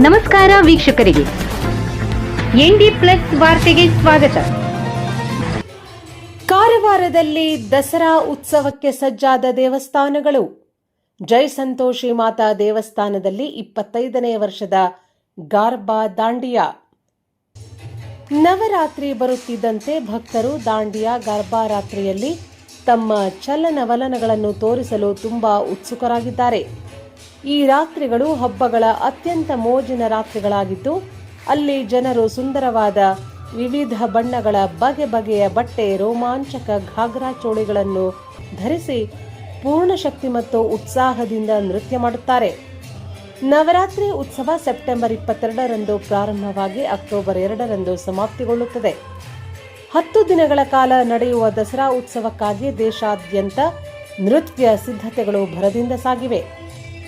ನಮಸ್ಕಾರ ವೀಕ್ಷಕರಿಗೆ. ND plus ವಾರ್ತೆಗೆ ಸ್ವಾಗತ. ಕಾರವಾರದಲ್ಲಿ ದಸರಾ ಉತ್ಸವಕ್ಕೆ ಸಜ್ಜಾದ ದೇವಸ್ಥಾನಗಳು. ಜೈ ಸಂತೋಷಿ ಮಾತಾ ದೇವಸ್ಥಾನದಲ್ಲಿ ಇಪ್ಪತ್ತೈದನೇ ವರ್ಷದ ಗಾರ್ಬಾ ದಾಂಡಿಯಾ. ನವರಾತ್ರಿ ಬರುತ್ತಿದ್ದಂತೆ ಭಕ್ತರು ದಾಂಡಿಯಾ ಗಾರ್ಬಾ ರಾತ್ರಿಯಲ್ಲಿ ತಮ್ಮ ಚಲನವಲನಗಳನ್ನು ತೋರಿಸಲು ತುಂಬಾ ಉತ್ಸುಕರಾಗಿದ್ದಾರೆ. ಈ ರಾತ್ರಿಗಳು ಹಬ್ಬಗಳ ಅತ್ಯಂತ ಮೋಜಿನ ರಾತ್ರಿಗಳಾಗಿದ್ದು, ಅಲ್ಲಿ ಜನರು ಸುಂದರವಾದ ವಿವಿಧ ಬಣ್ಣಗಳ ಬಗೆ ಬಗೆಯ ಬಟ್ಟೆ, ರೋಮಾಂಚಕ ಘಾಗ್ರಾ ಚೋಳಿಗಳನ್ನು ಧರಿಸಿ ಪೂರ್ಣ ಶಕ್ತಿ ಮತ್ತು ಉತ್ಸಾಹದಿಂದ ನೃತ್ಯ ಮಾಡುತ್ತಾರೆ. ನವರಾತ್ರಿ ಉತ್ಸವ ಸೆಪ್ಟೆಂಬರ್ ಇಪ್ಪತ್ತೆರಡರಂದು ಪ್ರಾರಂಭವಾಗಿ ಅಕ್ಟೋಬರ್ ಎರಡರಂದು ಸಮಾಪ್ತಿಗೊಳ್ಳುತ್ತದೆ. ಹತ್ತು ದಿನಗಳ ಕಾಲ ನಡೆಯುವ ದಸರಾ ಉತ್ಸವಕ್ಕಾಗಿ ದೇಶಾದ್ಯಂತ ನೃತ್ಯ ಸಿದ್ಧತೆಗಳು ಭರದಿಂದ ಸಾಗಿವೆ.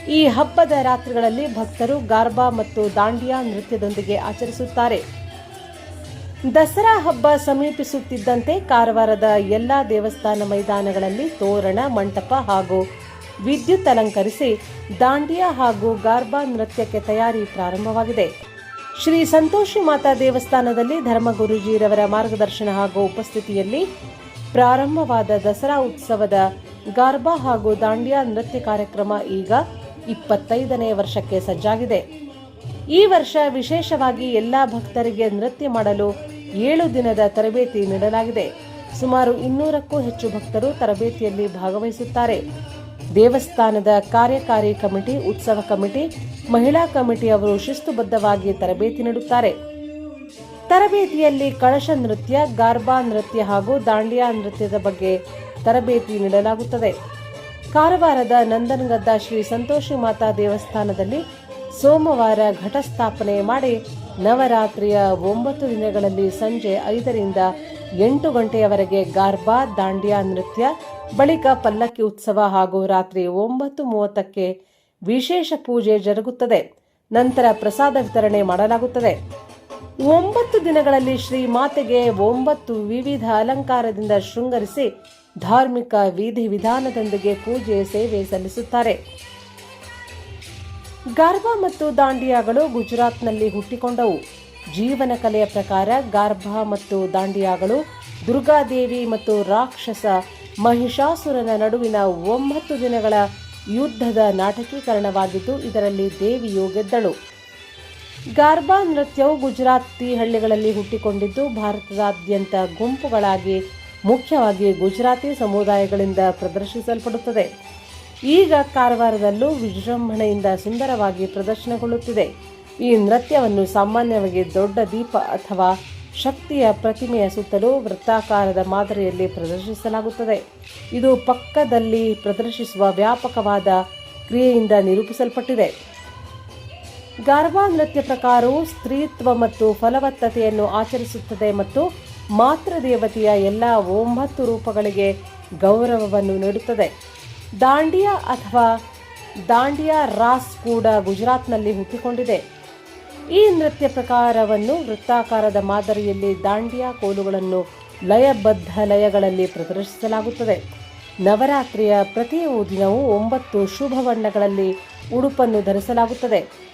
ಈ ಹಬ್ಬದ ರಾತ್ರಿಗಳಲ್ಲಿ ಭಕ್ತರು ಗಾರ್ಬಾ ಮತ್ತು ದಾಂಡಿಯಾ ನೃತ್ಯದೊಂದಿಗೆ ಆಚರಿಸುತ್ತಾರೆ. ದಸರಾ ಹಬ್ಬ ಸಮೀಪಿಸುತ್ತಿದ್ದಂತೆ ಕಾರವಾರದ ಎಲ್ಲಾ ದೇವಸ್ಥಾನ ಮೈದಾನಗಳಲ್ಲಿ ತೋರಣ, ಮಂಟಪ ಹಾಗೂ ವಿದ್ಯುತ್ ಅಲಂಕರಿಸಿ ದಾಂಡಿಯಾ ಹಾಗೂ ಗಾರ್ಬಾ ನೃತ್ಯಕ್ಕೆ ತಯಾರಿ ಪ್ರಾರಂಭವಾಗಿದೆ. ಶ್ರೀ ಸಂತೋಷಿ ಮಾತಾ ದೇವಸ್ಥಾನದಲ್ಲಿ ಧರ್ಮಗುರುಜಿರವರ ಮಾರ್ಗದರ್ಶನ ಹಾಗೂ ಉಪಸ್ಥಿತಿಯಲ್ಲಿ ಪ್ರಾರಂಭವಾದ ದಸರಾ ಉತ್ಸವದ ಗಾರ್ಬಾ ಹಾಗೂ ದಾಂಡಿಯಾ ನೃತ್ಯ ಕಾರ್ಯಕ್ರಮ ಈಗ ಇಪ್ಪತ್ತೈದನೇ ವರ್ಷಕ್ಕೆ ಸಜ್ಜಾಗಿದೆ. ಈ ವರ್ಷ ವಿಶೇಷವಾಗಿ ಎಲ್ಲ ಭಕ್ತರಿಗೆ ನೃತ್ಯ ಮಾಡಲು ಏಳು ದಿನದ ತರಬೇತಿ ನೀಡಲಾಗಿದೆ. ಸುಮಾರು ಇನ್ನೂರಕ್ಕೂ ಹೆಚ್ಚು ಭಕ್ತರು ತರಬೇತಿಯಲ್ಲಿ ಭಾಗವಹಿಸುತ್ತಾರೆ. ದೇವಸ್ಥಾನದ ಕಾರ್ಯಕಾರಿ ಕಮಿಟಿ, ಉತ್ಸವ ಕಮಿಟಿ, ಮಹಿಳಾ ಕಮಿಟಿ ಅವರು ಶಿಸ್ತುಬದ್ಧವಾಗಿ ತರಬೇತಿ ನೀಡುತ್ತಾರೆ. ತರಬೇತಿಯಲ್ಲಿ ಕಳಶ ನೃತ್ಯ, ಗಾರ್ಬಾ ನೃತ್ಯ ಹಾಗೂ ದಾಂಡಿಯಾ ನೃತ್ಯದ ಬಗ್ಗೆ ತರಬೇತಿ ನೀಡಲಾಗುತ್ತದೆ. ಕಾರವಾರದ ನಂದನಗದ್ದ ಶ್ರೀ ಸಂತೋಷಿ ಮಾತಾ ದೇವಸ್ಥಾನದಲ್ಲಿ ಸೋಮವಾರ ಘಟಸ್ಥಾಪನೆ ಮಾಡಿ ನವರಾತ್ರಿಯ ಒಂಬತ್ತು ದಿನಗಳಲ್ಲಿ ಸಂಜೆ ಐದರಿಂದ ಎಂಟು ಗಂಟೆಯವರೆಗೆ ಗಾರ್ಬಾ ದಾಂಡಿಯಾ ನೃತ್ಯ, ಬಳಿಕ ಪಲ್ಲಕ್ಕಿ ಉತ್ಸವ ಹಾಗೂ ರಾತ್ರಿ ಒಂಬತ್ತು ಮೂವತ್ತಕ್ಕೆ ವಿಶೇಷ ಪೂಜೆ ಜರುಗುತ್ತದೆ. ನಂತರ ಪ್ರಸಾದ ವಿತರಣೆ ಮಾಡಲಾಗುತ್ತದೆ. ಒಂಬತ್ತು ದಿನಗಳಲ್ಲಿ ಶ್ರೀ ಮಾತೆಗೆ ಒಂಬತ್ತು ವಿವಿಧ ಅಲಂಕಾರದಿಂದ ಶೃಂಗರಿಸಿ ಧಾರ್ಮಿಕ ವಿಧಿ ವಿಧಾನದೊಂದಿಗೆ ಪೂಜೆ, ಸೇವೆ ಸಲ್ಲಿಸುತ್ತಾರೆ. ಗಾರ್ಬಾ ಮತ್ತು ದಾಂಡಿಯಾಗಳು ಗುಜರಾತ್ನಲ್ಲಿ ಹುಟ್ಟಿಕೊಂಡವು. ಜೀವನ ಕಲೆಯ ಪ್ರಕಾರ ಗಾರ್ಬಾ ಮತ್ತು ದಾಂಡಿಯಾಗಳು ದುರ್ಗಾದೇವಿ ಮತ್ತು ರಾಕ್ಷಸ ಮಹಿಷಾಸುರನ ನಡುವಿನ ಒಂಬತ್ತು ದಿನಗಳ ಯುದ್ಧದ ನಾಟಕೀಕರಣವಾಗಿದ್ದು, ಇದರಲ್ಲಿ ದೇವಿಯು ಗೆದ್ದಳು. ಗಾರ್ಬಾ ನೃತ್ಯವು ಗುಜರಾತಿ ಹಳ್ಳಿಗಳಲ್ಲಿ ಹುಟ್ಟಿಕೊಂಡಿದ್ದು, ಭಾರತದಾದ್ಯಂತ ಗುಂಪುಗಳಾಗಿ ಮುಖ್ಯವಾಗಿ ಗುಜರಾತಿ ಸಮುದಾಯಗಳಿಂದ ಪ್ರದರ್ಶಿಸಲ್ಪಡುತ್ತದೆ. ಈಗ ಕಾರವಾರದಲ್ಲೂ ವಿಜೃಂಭಣೆಯಿಂದ ಸುಂದರವಾಗಿ ಪ್ರದರ್ಶನಗೊಳ್ಳುತ್ತಿದೆ. ಈ ನೃತ್ಯವನ್ನು ಸಾಮಾನ್ಯವಾಗಿ ದೊಡ್ಡ ದೀಪ ಅಥವಾ ಶಕ್ತಿಯ ಪ್ರತಿಮೆಯ ಸುತ್ತಲೂ ವೃತ್ತಾಕಾರದ ಮಾದರಿಯಲ್ಲಿ ಪ್ರದರ್ಶಿಸಲಾಗುತ್ತದೆ. ಇದು ಪಕ್ಕದಲ್ಲಿ ಪ್ರದರ್ಶಿಸುವ ವ್ಯಾಪಕವಾದ ಕ್ರಿಯೆಯಿಂದ ನಿರೂಪಿಸಲ್ಪಟ್ಟಿದೆ. ಗಾರ್ವಾ ನೃತ್ಯ ಪ್ರಕಾರವು ಸ್ತ್ರೀತ್ವ ಮತ್ತು ಫಲವತ್ತತೆಯನ್ನು ಆಚರಿಸುತ್ತದೆ ಮತ್ತು ಮಾತೃದೇವತೆಯ ಎಲ್ಲ ಒಂಬತ್ತು ರೂಪಗಳಿಗೆ ಗೌರವವನ್ನು ನೀಡುತ್ತದೆ. ದಾಂಡಿಯಾ ಅಥವಾ ದಾಂಡಿಯಾ ರಾಸ್ ಕೂಡ ಗುಜರಾತ್ನಲ್ಲಿ ಹುಟ್ಟಿಕೊಂಡಿದೆ. ಈ ನೃತ್ಯ ಪ್ರಕಾರವನ್ನು ವೃತ್ತಾಕಾರದ ಮಾದರಿಯಲ್ಲಿ ದಾಂಡಿಯಾ ಕೋಲುಗಳನ್ನು ಲಯಬದ್ಧ ಲಯಗಳಲ್ಲಿ ಪ್ರದರ್ಶಿಸಲಾಗುತ್ತದೆ. ನವರಾತ್ರಿಯ ಪ್ರತಿಯೊಂದು ದಿನವೂ ಒಂಬತ್ತು ಶುಭ ಬಣ್ಣಗಳಲ್ಲಿ ಉಡುಪನ್ನು ಧರಿಸಲಾಗುತ್ತದೆ.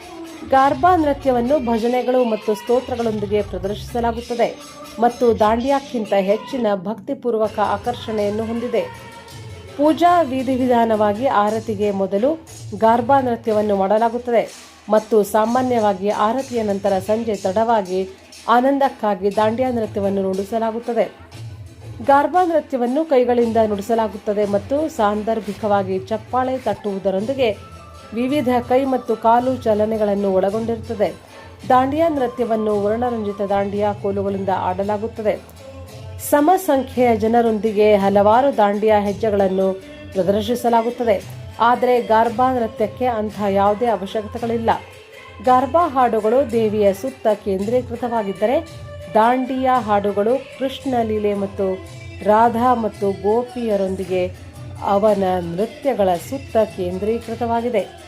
ಗಾರ್ಬಾ ನೃತ್ಯವನ್ನು ಭಜನೆಗಳು ಮತ್ತು ಸ್ತೋತ್ರಗಳೊಂದಿಗೆ ಪ್ರದರ್ಶಿಸಲಾಗುತ್ತದೆ ಮತ್ತು ದಾಂಡಿಯಾಕ್ಕಿಂತ ಹೆಚ್ಚಿನ ಭಕ್ತಿಪೂರ್ವಕ ಆಕರ್ಷಣೆಯನ್ನು ಹೊಂದಿದೆ. ಪೂಜಾ ವಿಧಿವಿಧಾನವಾಗಿ ಆರತಿಗೆ ಮೊದಲು ಗಾರ್ಬಾ ನೃತ್ಯವನ್ನು ಮಾಡಲಾಗುತ್ತದೆ ಮತ್ತು ಸಾಮಾನ್ಯವಾಗಿ ಆರತಿಯ ನಂತರ ಸಂಜೆ ತಡವಾಗಿ ಆನಂದಕ್ಕಾಗಿ ದಾಂಡಿಯಾ ನೃತ್ಯವನ್ನು ನುಡಿಸಲಾಗುತ್ತದೆ ಗಾರ್ಬಾ ನೃತ್ಯವನ್ನು ಕೈಗಳಿಂದ ನುಡಿಸಲಾಗುತ್ತದೆ ಮತ್ತು ಸಾಂದರ್ಭಿಕವಾಗಿ ಚಪ್ಪಾಳೆ ತಟ್ಟುವುದರೊಂದಿಗೆ ವಿವಿಧ ಕೈ ಮತ್ತು ಕಾಲು ಚಲನೆಗಳನ್ನು ಒಳಗೊಂಡಿರುತ್ತದೆ. ದಾಂಡಿಯಾ ನೃತ್ಯವನ್ನು ವರ್ಣರಂಜಿತ ದಾಂಡಿಯಾ ಕೋಲುಗಳಿಂದ ಆಡಲಾಗುತ್ತದೆ. ಸಮ ಸಂಖ್ಯೆಯ ಜನರೊಂದಿಗೆ ಹಲವಾರು ದಾಂಡಿಯಾ ಹೆಜ್ಜೆಗಳನ್ನು ಪ್ರದರ್ಶಿಸಲಾಗುತ್ತದೆ. ಆದರೆ ಗಾರ್ಬಾ ನೃತ್ಯಕ್ಕೆ ಅಂತಹ ಯಾವುದೇ ಅವಶ್ಯಕತೆಗಳಿಲ್ಲ. ಗಾರ್ಬಾ ಹಾಡುಗಳು ದೇವಿಯ ಸುತ್ತ ಕೇಂದ್ರೀಕೃತವಾಗಿದ್ದರೆ ದಾಂಡಿಯಾ ಹಾಡುಗಳು ಕೃಷ್ಣ ಲೀಲೆ ಮತ್ತು ರಾಧಾ ಮತ್ತು ಗೋಪಿಯರೊಂದಿಗೆ ಅವನ ನೃತ್ಯಗಳ ಸುತ್ತ ಕೇಂದ್ರೀಕೃತವಾಗಿದೆ.